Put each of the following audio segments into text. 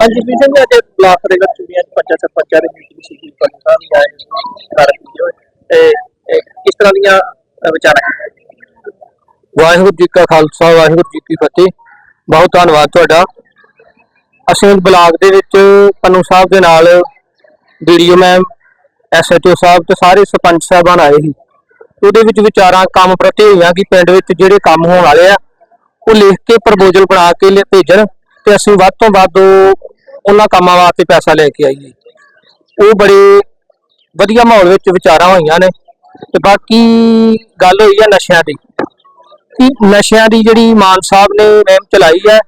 ਹਾਂਜੀ, ਵੀ ਸਿੰਘ ਅੱਜ ਬਲਾਕ ਦੇ ਵਿੱਚ ਚੁਣੀਆਂ ਪੰਚਾਇਤ ਸਰਪੰਚਾਂ ਦੀ ਮੀਟਿੰਗ ਸੀ ਜੀ ਪੰਚ ਵੀ ਆਏ ਕਰ ਹੋਏ ਤੇ ਇਹ ਕਿਸ ਤਰ੍ਹਾਂ ਦੀਆਂ ਵਿਚਾਰਾਂ ਵਾਹਿਗੁਰੂ ਜੀ ਕਾ ਖਾਲਸਾ, ਵਾਹਿਗੁਰੂ ਜੀ ਕੀ ਫਤਿਹ। ਬਹੁਤ ਧੰਨਵਾਦ ਤੁਹਾਡਾ। ਅਸੀਂ ਬਲਾਕ ਦੇ ਵਿੱਚ ਪੰਨੂ ਸਾਹਿਬ ਦੇ ਨਾਲ ਵੀਡੀਓ ਮੈਮ, ਐਸਐਚਓ ਸਾਹਿਬ ਤੇ ਸਾਰੇ ਸਰਪੰਚ ਸਾਹਿਬਾਨ ਆਏ ਸੀ। ਉਹਦੇ ਵਿੱਚ ਵਿਚਾਰਾਂ, ਕੰਮ ਪ੍ਰਤੀ ਹੋਈਆਂ ਕਿ ਪਿੰਡ ਵਿੱਚ ਜਿਹੜੇ ਕੰਮ ਹੋਣ ਵਾਲੇ ਆ, ਉਹ ਲਿਖ ਕੇ ਪ੍ਰਪੋਜ਼ਲ ਬਣਾ ਕੇ ਭੇਜਣ ਤੇ ਅਸੀਂ ਵੱਧ ਤੋਂ ਵੱਧ ਉਹਨਾਂ ਕੰਮਾਂ ਵਾਸਤੇ ਪੈਸਾ ਲੈ ਕੇ ਆਈਏ ਉਹ ਬੜੇ ਵਧੀਆ ਮਾਹੌਲ ਵਿੱਚ ਵਿਚਾਰਾਂ ਹੋਈਆਂ ਨੇ ਤੇ ਬਾਕੀ ਗੱਲ ਹੋਈ ਹੈ ਨਸ਼ਿਆਂ ਦੀ। ਕਿ ਨਸ਼ਿਆਂ ਦੀ ਜਿਹੜੀ ਮਾਨ ਸਾਹਿਬ ਨੇ ਮੁਹਿੰਮ ਚਲਾਈ ਹੈ,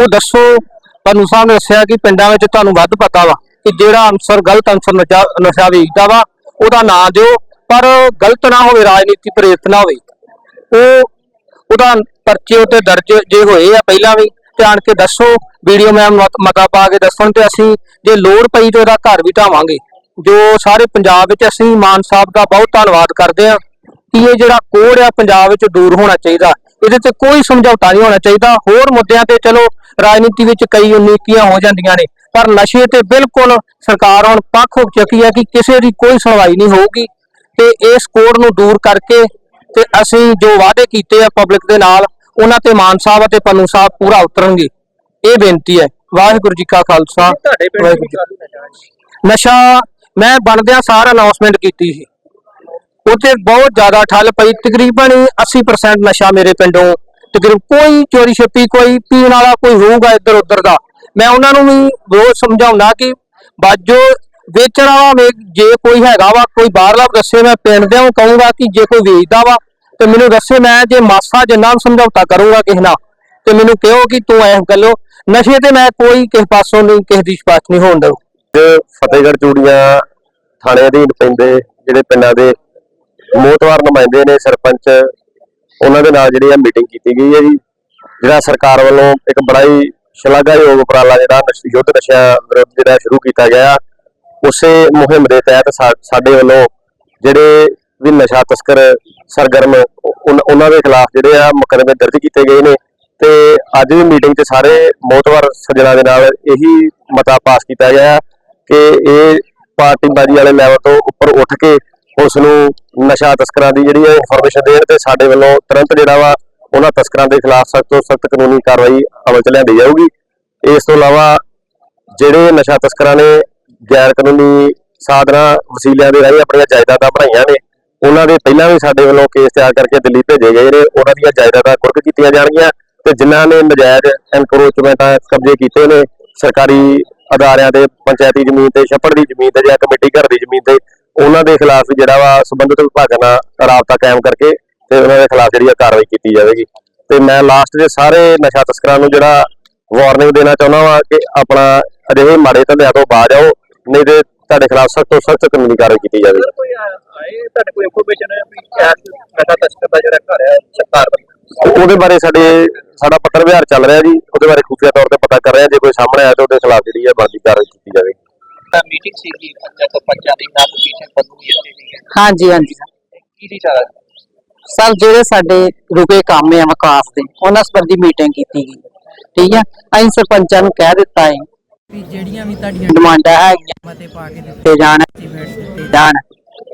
ਉਹ ਦੱਸੋ, ਤੁਹਾਨੂੰ ਸਾਹਿਬ ਨੇ ਦੱਸਿਆ ਕਿ ਪਿੰਡਾਂ ਵਿੱਚ ਤੁਹਾਨੂੰ ਵੱਧ ਪਤਾ ਵਾ ਕਿ ਜਿਹੜਾ ਅਨਸਰ, ਗਲਤ ਅਨਸਰ ਨਸ਼ਾ ਨਸ਼ਾ ਵੇਚਦਾ ਵਾ, ਉਹਦਾ ਨਾਂ ਦਿਓ, ਪਰ ਗਲਤ ਨਾ ਹੋਵੇ, ਰਾਜਨੀਤੀ ਪ੍ਰੇਰਿਤ ਨਾ ਹੋਵੇ। ਉਹ ਉਹਦਾ ਪਰਚੇ ਉੱਤੇ ਦਰਜ ਜੇ ਹੋਏ ਆ ਪਹਿਲਾਂ ਵੀ ਤੇ ਆਣ ਕੇ ਦੱਸੋ ਵੀਡੀਓ ਮੈਮ ਮਤਾ ਪਾ ਕੇ ਦੱਸਣ ਤੇ ਅਸੀਂ ਜੇ ਲੋੜ ਪਈ ਤੇ ਉਹਦਾ ਘਰ ਵੀ ਢਾਵਾਂਗੇ। ਜੋ ਸਾਰੇ ਪੰਜਾਬ ਵਿੱਚ ਅਸੀਂ ਮਾਨ ਸਾਹਿਬ ਦਾ ਬਹੁਤ ਧੰਨਵਾਦ ਕਰਦੇ ਹਾਂ ਕਿ ਇਹ ਜਿਹੜਾ ਕੋੜ ਆ ਪੰਜਾਬ ਵਿੱਚ ਦੂਰ ਹੋਣਾ ਚਾਹੀਦਾ। ਇਹਦੇ ਤੇ ਕੋਈ ਸਮਝੌਤਾ ਨਹੀਂ ਹੋਣਾ ਚਾਹੀਦਾ। ਹੋਰ ਮੁੱਦਿਆਂ ਤੇ ਚਲੋ, ਰਾਜਨੀਤੀ ਵਿੱਚ ਕਈ ਉਨੀਕੀਆਂ ਹੋ ਜਾਂਦੀਆਂ ਨੇ, ਪਰ ਨਸ਼ੇ ਤੇ ਬਿਲਕੁਲ ਸਰਕਾਰ ਹੁਣ ਪੱਖ ਹੋ ਚੁੱਕੀ ਹੈ ਕਿ ਕਿਸੇ ਦੀ ਕੋਈ ਸੁਣਵਾਈ ਨਹੀਂ ਹੋਊਗੀ। ਤੇ ਇਸ ਕੋੜ ਨੂੰ ਦੂਰ ਕਰਕੇ ਤੇ ਅਸੀਂ ਜੋ ਵਾਅਦੇ ਕੀਤੇ ਆ ਪਬਲਿਕ ਦੇ ਨਾਲ ਉਹਨਾਂ ਤੇ ਮਾਨ ਸਾਹਿਬ ਅਤੇ ਪੰਨੂ ਸਾਹਿਬ ਪੂਰਾ ਉਤਰਨਗੇ। ਇਹ ਬੇਨਤੀ ਹੈ। ਵਾਹਿਗੁਰੂ ਜੀ ਕਾ ਖਾਲਸਾ ਤੁਹਾਡੇ ਪਿੰਡ ਵਾਹਿਗੁਰੂ ਜੀ ਨਸ਼ਾ ਨਸ਼ਾ ਮੈਂ ਬਣਦਿਆਂ ਸਾਰ ਅਨਾਉਂਸਮੈਂਟ ਕੀਤੀ ਸੀ। ਉੱਥੇ ਬਹੁਤ ਜ਼ਿਆਦਾ ਠੱਲ ਪਈ। ਤਕਰੀਬਨ ਹੀ 80% ਨਸ਼ਾ ਮੇਰੇ ਪਿੰਡੋਂ। ਤਕਰੀਬ ਕੋਈ ਚੋਰੀ ਛੱਪੀ ਕੋਈ ਪੀਣ ਵਾਲਾ ਕੋਈ ਹੋਊਗਾ ਇੱਧਰ ਉੱਧਰ ਦਾ। ਮੈਂ ਉਹਨਾਂ ਨੂੰ ਵੀ ਰੋਜ਼ ਸਮਝਾਉਣਾ ਕਿ ਬਾਜੋ ਵੇਚਣ ਵਾਲਾ ਵੇ- ਜੇ ਕੋਈ ਹੈਗਾ ਵਾ ਕੋਈ ਬਾਹਰਲਾ ਦੱਸੇ ਮੈਂ ਪਿੰਡ ਦੇ ਨੂੰ ਕਹੂੰਗਾ ਕਿ ਜੇ ਕੋਈ ਵੇਚਦਾ ਵਾ ਤੇ ਮੈਨੂੰ ਦੱਸੇ ਮੈਂ ਜੇ ਮਾਸਾ ਜਿੰਨਾ ਸਮਝੌਤਾ ਕਰੂੰਗਾ ਕਿਸੇ ਨਾਲ, ਤੇ ਮੈਨੂੰ ਕਹੋ ਕਿ ਤੂੰ ਐਸ ਗੱਲੋਂ ਨਸ਼ੇ ਤੇ ਮੈਂ ਕੋਈ ਕਿਸੇ ਪਾਸੋਂ ਨਹੀਂ, ਕਿਸੇ ਦੀ ਸਿਫਾਰਿਸ਼ ਨਹੀਂ ਹੋਣ ਦਊ। ਤੇ ਫਤਿਹਗੜ੍ਹ ਚੂੜੀਆਂ ਥਾਣੇ ਅਧੀਨ ਪੈਂਦੇ, ਜਿਹੜੇ ਪਿੰਡਾਂ ਦੇ ਮੋਤਵਾਰ ਨੁਮਾਇੰਦੇ ਨੇ, ਸਰਪੰਚ, ਉਹਨਾਂ ਦੇ ਨਾਲ ਜਿਹੜੀ ਆ ਮੀਟਿੰਗ ਕੀਤੀ ਗਈ ਹੈ ਜੀ, ਜਿਹੜਾ ਸਰਕਾਰ ਵੱਲੋਂ ਇੱਕ ਬੜਾ ਹੀ ਸ਼ਲਾਘਾਯੋਗ ਉਪਰਾਲਾ ਜਿਹੜਾ ਯੁੱਧ ਨਸ਼ਾ ਵਿਰੁੱਧ ਜਿਹੜਾ ਸ਼ੁਰੂ ਕੀਤਾ ਗਿਆ, ਉਸੇ ਮੁਹਿੰਮ ਦੇ ਤਹਿਤ ਸਾਡੇ ਵੱਲੋਂ ਜਿਹੜੇ ਨਸ਼ਾ, ਤਸਕਰ, ਸਰਗਰਮ ਉਹਨਾਂ ਦੇ ਖਿਲਾਫ ਜਿਹੜੇ ਆ ਮੁਕੱਦਮੇ ਦਰਜ ਕੀਤੇ ਗਏ ਨੇ ਤੇ ਅੱਜ ਦੀ ਮੀਟਿੰਗ 'ਚ ਸਾਰੇ ਮੋਤਵਰ ਸੱਜਣਾ ਦੇ ਨਾਲ ਇਹੀ ਮਤਾ ਪਾਸ ਕੀਤਾ ਗਿਆ ਕਿ ਇਹ ਪਾਰਟੀਬਾਜ਼ੀ ਵਾਲੇ ਲੈਵਲ ਤੋਂ ਉੱਪਰ ਉੱਠ ਕੇ ਉਸ ਨੂੰ ਨਸ਼ਾ, ਤਸਕਰਾਂ ਦੀ ਜਿਹੜੀ ਹੈ ਇਨਫੋਰਮੇਸ਼ਨ ਦੇਣ ਤੇ ਸਾਡੇ ਵੱਲੋਂ ਤੁਰੰਤ ਜਿਹੜਾ ਵਾ ਉਹਨਾਂ ਤਸਕਰਾਂ ਦੇ ਖਿਲਾਫ ਸਖਤ ਤੋਂ ਸਖਤ ਕਾਨੂੰਨੀ ਕਾਰਵਾਈ ਅਮਲ 'ਚ ਲਿਆਂਦੀ ਜਾਊਗੀ। ਇਸ ਤੋਂ ਇਲਾਵਾ ਜਿਹੜੇ ਨਸ਼ਾ, ਤਸਕਰਾਂ ਨੇ ਗੈਰ ਕਾਨੂੰਨੀ ਸਾਧਨਾਂ, ਵਸੀਲਿਆਂ ਦੇ ਰਾਹੀਂ ਆਪਣੀਆਂ ਜਾਇਦਾਦਾਂ ਬਣਾਈਆਂ ਨੇ ਉਹਨਾਂ ਦੇ ਪਹਿਲਾਂ ਵੀ ਸਾਡੇ ਵੱਲੋਂ ਕੇਸ ਤਿਆਰ ਕਰਕੇ ਦਿੱਲੀ ਭੇਜੇ ਗਏ ਨੇ। ਉਹਨਾਂ ਦੀਆਂ ਜਾਇਦਾਦਾਂ ਕੁਰਕ ਕੀਤੀਆਂ ਜਾਣਗੀਆਂ ਤੇ ਜਿਨ੍ਹਾਂ ਨੇ ਨਜਾਇਜ਼ ਐਨਕਰੋਚਮੈਂਟਾਂ ਕਬਜ਼ੇ ਕੀਤੇ ਨੇ, ਸਰਕਾਰੀ ਅਦਾਰਿਆਂ ਤੇ ਪੰਚਾਇਤੀ ਜ਼ਮੀਨ ਤੇ, ਛੱਪੜ ਦੀ ਜ਼ਮੀਨ ਤੇ ਜਾਂ ਕਮੇਟੀ ਘਰ ਦੀ ਜ਼ਮੀਨ ਤੇ, ਉਹਨਾਂ ਦੇ ਖਿਲਾਫ ਜਿਹੜਾ ਵਾ ਸੰਬੰਧਿਤ ਵਿਭਾਗਾਂ ਨਾਲ ਰਾਬਤਾ ਕਾਇਮ ਕਰਕੇ ਤੇ ਉਹਨਾਂ ਦੇ ਖਿਲਾਫ ਜਿਹੜੀ ਕਾਰਵਾਈ ਕੀਤੀ ਜਾਵੇਗੀ। ਤੇ ਮੈਂ ਲਾਸਟ ਦੇ ਸਾਰੇ ਨਸ਼ਾ ਤਸਕਰਾਂ ਨੂੰ ਜਿਹੜਾ ਵਾਰਨਿੰਗ ਦੇਣਾ ਚਾਹੁੰਦਾ ਵਾਂ ਕਿ ਆਪਣਾ ਅਜਿਹੇ ਮਾੜੇ ਧੰਦਿਆਂ ਤੋਂ ਬਾਜ ਆਓ, ਨਹੀਂ ਤੇ ਤੁਹਾਡੇ ਖਿਲਾਫ ਸਖਤ ਤੋਂ ਸਖਤ ਕਾਨੂੰਨੀ ਕਾਰਵਾਈ ਕੀਤੀ ਜਾਵੇਗੀ ਅਗਰ ਕੋਈ ਆ- ਆਏ ਤੁਹਾਡੇ ਕੋਈ ਇਨਫੋਰਮੇਸ਼ਨ ਹੈ ਵੀ ਐਸ ਨਸ਼ਾ ਤਸਕਰ ਦਾ ਜਿਹੜਾ ਘਰ ਹੈ ਸਰਕਾਰ ਵੱਲੋਂ? ਉਹਦੇ ਬਾਰੇ ਸਾਡੇ ਸਾਡਾ ਪੱਤਰ ਵਿਹਾਰ ਚੱਲ ਰਿਹਾ ਜੀ। ਉਹਦੇ ਬਾਰੇ ਖੁਫੀਆ ਤੌਰ ਤੇ ਪਤਾ ਕਰ ਰਹੇ ਹਾਂ। ਜੇ ਕੋਈ ਸਾਹਮਣੇ ਆਇਆ ਤਾਂ ਉਹਦੇ ਖਿਲਾਫ ਜਿਹੜੀ ਹੈ ਬਣਦੀ ਕਾਰਵਾਈ ਕੀਤੀ ਜਾਵੇਗੀ ਤਾਂ ਮੀਟਿੰਗ ਸੀ ਜੀ ਪੰਚਾਇਤ ਸਰਪੰਚਾਂ ਦੀ ਨਾਲ ਪੀਛੇ ਪੰਨੂ ਵੀ ਇੱਥੇ ਗਈ ਹੈ ਹਾਂਜੀ ਹਾਂਜੀ। ਕੀ ਸੀ ਸਾਰਾ? ਸਰ ਜਿਹੜੇ ਸਾਡੇ ਰੁਕੇ ਕੰਮ ਆ ਵਿਕਾਸ ਦੇ ਉਹਨਾਂ ਸੰਬੰਧੀ ਮੀਟਿੰਗ ਕੀਤੀ ਗਈ। ਠੀਕ ਹੈ? ਅਸੀਂ ਸਰਪੰਚਾਂ ਨੂੰ ਕਹਿ ਦਿੱਤਾ ਹੈ ਵੀ ਜਿਹੜੀਆਂ ਵੀ ਤੁਹਾਡੀਆਂ ਡਿਮਾਂਡਾਂ ਹੈਗੀਆਂ ਮਤੇ ਪਾ ਕੇ ਦਿੱਤੇ ਤੇ ਜਾਣ। ਐਸਟੀਮੇਟਸ ਦਿੱਤੇ ਜਾਣ।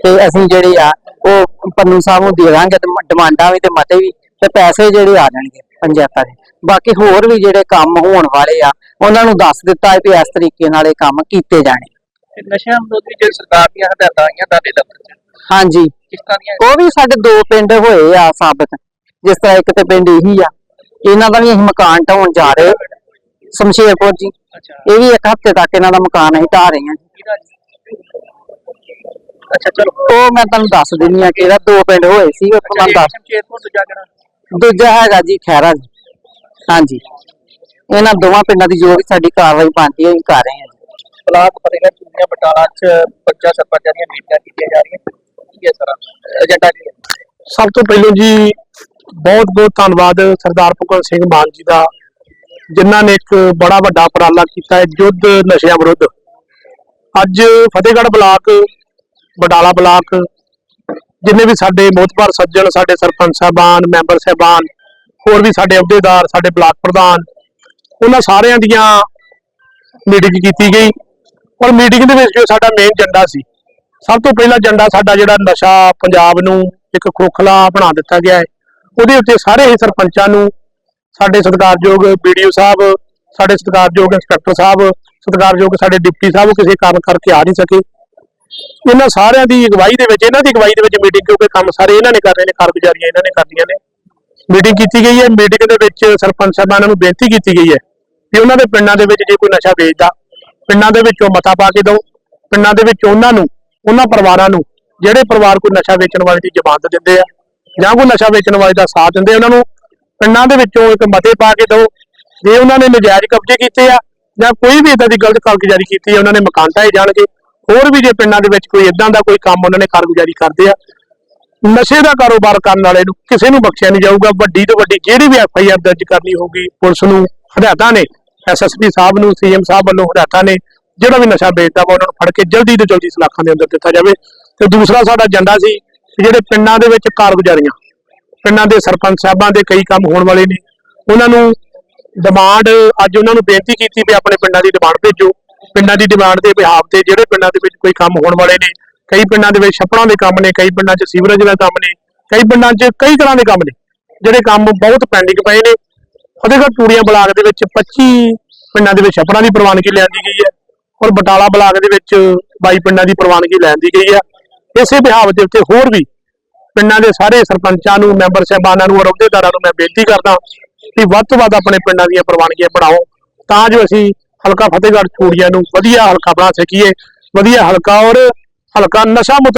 ਤੇ ਅਸੀਂ ਜਿਹੜੇ ਆ ਉਹ ਪੰਨੂ ਸਾਹਿਬ ਨੂੰ ਦੇ ਦਾਂਗੇ ਤੇ ਮ- ਡਿਮਾਂਡਾਂ ਵੀ ਤੇ ਮਤੇ ਵੀ ਤੇ ਪੈਸੇ ਜਿਹੜੇ ਆ ਜਾਣਗੇ ਪੰਚਾਇਤਾਂ ਦੇ। ਬਾਕੀ ਹੋਰ ਵੀ ਜਿਹੜੇ ਕੰਮ ਹੋਣ ਵਾਲੇ ਆ ਉਹਨਾਂ ਨੂੰ ਦੱਸ ਦਿੱਤਾ ਹੈ ਵੀ ਇਸ ਤਰੀਕੇ ਨਾਲ ਇਹ ਕੰਮ ਕੀਤੇ ਜਾਣੇ। ਤੇ ਨਸ਼ਿਆਂ ਵਿਰੋਧੀ ਜਿਹੜੀ ਸਰਕਾਰ ਦੀਆਂ ਹਦਾਇਤਾਂ ਆਈਆਂ ਤੁਹਾਡੇ ਦਫ਼ਤਰ 'ਚ? ਹਾਂਜੀ। ਕਿਸ ਤਰ੍ਹਾਂ ਦੀਆਂ? ਉਹ ਵੀ ਸਾਡੇ ਦੋ ਪਿੰਡ ਹੋਏ ਆ ਸਾਬਤ ਜਿਸ ਤਰ੍ਹਾਂ ਇੱਕ ਤੇ ਪਿੰਡ ਇਹੀ ਆ। ਇਹਨਾਂ ਦਾ ਵੀ ਅਸੀਂ ਮਕਾਨ ਢਾਉਣ ਜਾ ਰਹੇ ਸ਼ਮਸ਼ੇਰਪੁਰ ਜੀ। ਇਹ ਵੀ ਇੱਕ ਹਫ਼ਤੇ ਤੱਕ ਇਹਨਾਂ ਦਾ ਮਕਾਨ ਅਸੀਂ ਢਾ ਰਹੇ ਹਾਂ? ਅੱਛਾ ਚਲੋ। ਉਹ ਮੈਂ ਤੁਹਾਨੂੰ ਦੱਸ ਦਿੰਦੀ ਆ ਕਿ ਇਹਦਾ ਦੋ ਪਿੰਡ ਹੋਏ ਸੀ ਮੈਂ ਇਹ ਦੱਸ ਦੂਜਾ ਕਿਹੜਾ? ਦੂਜਾ ਹੈਗਾ ਜੀ ਖੈਰਾ ਜੀ। ਹਾਂਜੀ। ਇਹਨਾਂ ਦੋਵਾਂ ਪਿੰਡਾਂ ਦੀ ਜੋ ਵੀ ਸਾਡੀ ਕਾਰਵਾਈ ਬਣਦੀ ਹੈ ਅਸੀਂ ਕਰ ਰਹੇ ਹਾਂ ਜੀ। ਬਲਾਕ ਫਤਿਹਗੜ੍ਹ ਚੂੜੀਆਂ ਬਟਾਲਾ 'ਚ ਬੱਚਾ ਸਰਪੰਚਾਂ ਦੀਆਂ ਮੀਟਿੰਗਾਂ ਕੀਤੀਆਂ ਜਾ ਰਹੀਆਂ। ਕੀ ਹੈ ਸਰ? ਏਜੰਡਾ ਕੀ ਹੈ? ਸਭ ਤੋਂ ਪਹਿਲਾਂ ਜੀ ਬਹੁਤ ਬਹੁਤ ਧੰਨਵਾਦ ਸਰਦਾਰ ਭਗਵੰਤ ਸਿੰਘ ਮਾਨ ਜੀ ਦਾ। ਜਿਨ੍ਹਾਂ ਨੇ ਇੱਕ ਬੜਾ ਵੱਡਾ ਉਪਰਾਲਾ ਕੀਤਾ ਹੈ ਯੁੱਧ ਨਸ਼ਿਆਂ ਵਿਰੁੱਧ। ਅੱਜ ਫਤਿਹਗੜ੍ਹ ਬਲਾਕ ਬਡਾਲਾ ਬਲਾਕ, ਜਿੰਨੇ ਵੀ ਸਾਡੇ ਮੋਤਬਰ ਸੱਜਣ, ਸਾਡੇ ਸਰਪੰਚ ਸਾਹਿਬਾਨ, ਮੈਂਬਰ ਸਾਹਿਬਾਨ, ਹੋਰ ਵੀ ਸਾਡੇ ਅਹੁਦੇਦਾਰ, ਸਾਡੇ ਬਲਾਕ ਪ੍ਰਧਾਨ, ਉਹਨਾਂ ਸਾਰਿਆਂ ਦੀਆਂ ਮੀਟਿੰਗ ਕੀਤੀ ਗਈ। ਔਰ ਮੀਟਿੰਗ ਦੇ ਵਿੱਚ ਜੋ ਸਾਡਾ ਮੇਨ ਏਜੰਡਾ ਸੀ, ਸਭ ਤੋਂ ਪਹਿਲਾ ਏਜੰਡਾ ਸਾਡਾ ਜਿਹੜਾ ਨਸ਼ਾ ਪੰਜਾਬ ਨੂੰ ਇੱਕ ਖੋਖਲਾ ਬਣਾ ਦਿੱਤਾ ਗਿਆ ਹੈ। ਉਹਦੇ ਉੱਤੇ ਸਾਰੇ ਹੀ ਸਰਪੰਚਾਂ ਨੂੰ ਸਾਡੇ ਸਤਿਕਾਰਯੋਗ ਵੀਡੀਓ ਸਾਹਿਬ, ਸਾਡੇ ਸਤਿਕਾਰਯੋਗ ਇੰਸਪੈਕਟਰ ਸਾਹਿਬ, ਸਤਿਕਾਰਯੋਗ ਸਾਡੇ ਡਿਪਟੀ ਸਾਹਿਬ ਕਿਸੇ ਕਾਰਨ ਕਰਕੇ ਆ ਨਹੀਂ ਸਕੇ। ਇਹਨਾਂ ਸਾਰਿਆਂ ਦੀ ਅਗਵਾਈ ਦੇ ਵਿੱਚ, ਇਹਨਾਂ ਦੀ ਅਗਵਾਈ ਦੇ ਵਿੱਚ ਮੀਟਿੰਗ ਕਿਉਂਕਿ ਕੰਮ ਸਾਰੇ ਇਹਨਾਂ ਨੇ ਕਰ ਰਹੇ ਨੇ, ਕਾਰਗੁਜ਼ਾਰੀਆਂ ਇਹਨਾਂ ਨੇ ਕਰਨੀਆਂ ਨੇ। ਮੀਟਿੰਗ ਕੀਤੀ ਗਈ ਹੈ ਮੀਟਿੰਗ ਦੇ ਵਿੱਚ ਸਰਪੰਚ ਸਾਹਿਬਾਨਾਂ ਨੂੰ ਬੇਨਤੀ ਕੀਤੀ ਗਈ ਹੈ ਕਿ ਉਹਨਾਂ ਦੇ ਪਿੰਡਾਂ ਦੇ ਵਿੱਚ ਜੇ ਕੋਈ ਨਸ਼ਾ ਵੇਚਦਾ, ਪਿੰਡਾਂ ਦੇ ਵਿੱਚੋਂ ਮਤਾ ਪਾ ਕੇ ਦਿਓ, ਪਿੰਡਾਂ ਦੇ ਵਿੱਚ ਉਹਨਾਂ ਨੂੰ, ਉਹਨਾਂ ਪਰਿਵਾਰਾਂ ਨੂੰ, ਜਿਹੜੇ ਪਰਿਵਾਰ ਕੋਈ ਨਸ਼ਾ ਵੇਚਣ ਵਾਲੇ ਦੀ ਜ਼ਮਾਨਤ ਦਿੰਦੇ ਆ ਜਾਂ ਕੋਈ ਨਸ਼ਾ ਵੇਚਣ ਵਾਲੇ ਦਾ ਸਾਥ ਦਿੰਦੇ ਉਹਨਾਂ ਨੂੰ ਪਿੰਡਾਂ ਦੇ ਵਿੱਚੋਂ ਇੱਕ ਮਤੇ ਪਾ ਕੇ ਦਿਓ। ਜੇ ਉਹਨਾਂ ਨੇ ਨਜਾਇਜ਼ ਕਬਜ਼ੇ ਕੀਤੇ ਆ ਜਾਂ ਕੋਈ ਵੀ ਇਦਾਂ ਦੀ ਗਲਤ ਕਾਰਗੁਜ਼ਾਰੀ ਕੀਤੀ ਹੈ ਉਹਨਾਂ ਨੇ ਮਕਾਨ ਢਾਏ ਜਾਣਗੇ। ਹੋਰ ਵੀ ਜੇ ਪਿੰਡਾਂ ਦੇ ਵਿੱਚ ਕੋਈ ਇਦਾਂ ਦਾ ਕੋਈ ਕੰਮ ਉਹਨਾਂ ਨੇ ਕਾਰਗੁਜ਼ਾਰੀ ਕਰਦੇ ਆ, ਨਸ਼ੇ ਦਾ ਕਾਰੋਬਾਰ ਕਰਨ ਵਾਲੇ ਨੂੰ ਕਿਸੇ ਨੂੰ ਬਖਸ਼ਿਆ ਨਹੀਂ ਜਾਊਗਾ। ਵੱਡੀ ਤੋਂ ਵੱਡੀ ਜਿਹੜੀ ਵੀ ਐਫ ਆਈ ਆਰ ਦਰਜ ਕਰਨੀ ਹੋਊਗੀ, ਪੁਲਿਸ ਨੂੰ ਹਦਾਇਤਾਂ ਨੇ ਐਸਐਸਪੀ ਸਾਹਿਬ ਨੂੰ ਸੀਐਮ ਸਾਹਿਬ ਵੱਲੋਂ ਹਦਾਇਤਾਂ ਨੇ, ਜਿਹੜਾ ਵੀ ਨਸ਼ਾ ਵੇਚਦਾ ਵਾ ਉਹਨਾਂ ਨੂੰ ਫੜ ਕੇ ਜਲਦੀ ਤੋਂ ਜਲਦੀ ਸਲਾਖਾਂ ਦੇ ਅੰਦਰ ਦਿੱਤਾ ਜਾਵੇ। ਤੇ ਦੂਸਰਾ ਸਾਡਾ ਏਜੰਡਾ ਸੀ ਜਿਹੜੇ ਪਿੰਡਾਂ ਦੇ ਵਿੱਚ ਕਾਰਗੁਜ਼ਾਰੀਆਂ ਪਿੰਡਾਂ ਦੇ ਸਰਪੰਚ ਸਾਹਿਬਾਂ ਦੇ ਕਈ ਕੰਮ ਹੋਣ ਵਾਲੇ ਨੇ। ਉਹਨਾਂ ਨੂੰ ਡਿਮਾਂਡ ਅੱਜ ਉਹਨਾਂ ਨੂੰ ਬੇਨਤੀ ਕੀਤੀ ਵੀ ਆਪਣੇ ਪਿੰਡਾਂ ਦੀ ਡਿਮਾਂਡ ਭੇਜੋ। ਪਿੰਡਾਂ ਦੀ ਡਿਮਾਂਡ ਦੇ ਬਿਹਾਫ ਤੇ ਜਿਹੜੇ ਪਿੰਡਾਂ ਦੇ ਵਿੱਚ ਕੋਈ ਕੰਮ ਹੋਣ ਵਾਲੇ ਨੇ, ਕਈ ਪਿੰਡਾਂ ਦੇ ਵਿੱਚ ਛੱਪੜਾਂ ਦੇ ਕੰਮ ਨੇ, ਕਈ ਪਿੰਡਾਂ 'ਚ ਸੀਵਰੇਜ ਦਾ ਕੰਮ ਨੇ, ਕਈ ਪਿੰਡਾਂ 'ਚ ਕਈ ਤਰ੍ਹਾਂ ਦੇ ਕੰਮ ਨੇ, ਜਿਹੜੇ ਕੰਮ ਬਹੁਤ ਪੈਂਡਿੰਗ ਪਏ ਨੇ। ਫਤਿਹਗੜ੍ਹ ਪੂਰੀਆਂ ਬਲਾਕ ਦੇ ਵਿੱਚ 25 ਪਿੰਡਾਂ ਦੇ ਵਿੱਚ ਛੱਪੜਾਂ ਦੀ ਪ੍ਰਵਾਨਗੀ ਲੈਂਦੀ ਗਈ ਹੈ ਔਰ ਬਟਾਲਾ ਬਲਾਕ ਦੇ ਵਿੱਚ 22 ਪਿੰਡਾਂ ਦੀ ਪ੍ਰਵਾਨਗੀ ਲੈਂਦੀ ਗਈ ਹੈ। ਇਸੇ ਬਿਹਾਫ ਦੇ ਉੱਤੇ ਹੋਰ ਵੀ ਪਿੰਡਾਂ ਦੇ ਸਾਰੇ ਸਰਪੰਚਾਂ ਨੂੰ, ਮੈਂਬਰ ਸਾਹਿਬਾਨਾਂ ਨੂੰ ਔਰ ਅਹੁਦੇਦਾਰਾਂ ਨੂੰ ਮੈਂ ਬੇਨਤੀ ਕਰਦਾ ਕਿ ਵੱਧ ਤੋਂ ਵੱਧ ਆਪਣੇ ਪਿੰਡਾਂ ਦੀਆਂ ਪ੍ਰਵਾਨਗੀਆਂ ਬਣਾਓ, ਤਾਂ ਜੋ ਅਸੀਂ ਹਲਕਾ ਫਤਿਹਗੜ੍ਹ ਚੂੜੀਆਂ ਨੂੰ ਵਧੀਆ ਹਲਕਾ ਬਣਾ ਸਕੀਏ, ਵਧੀਆ ਹਲਕਾ ਔਰ ਹਲਕਾ ਨਸ਼ਾ ਮੁਕਤ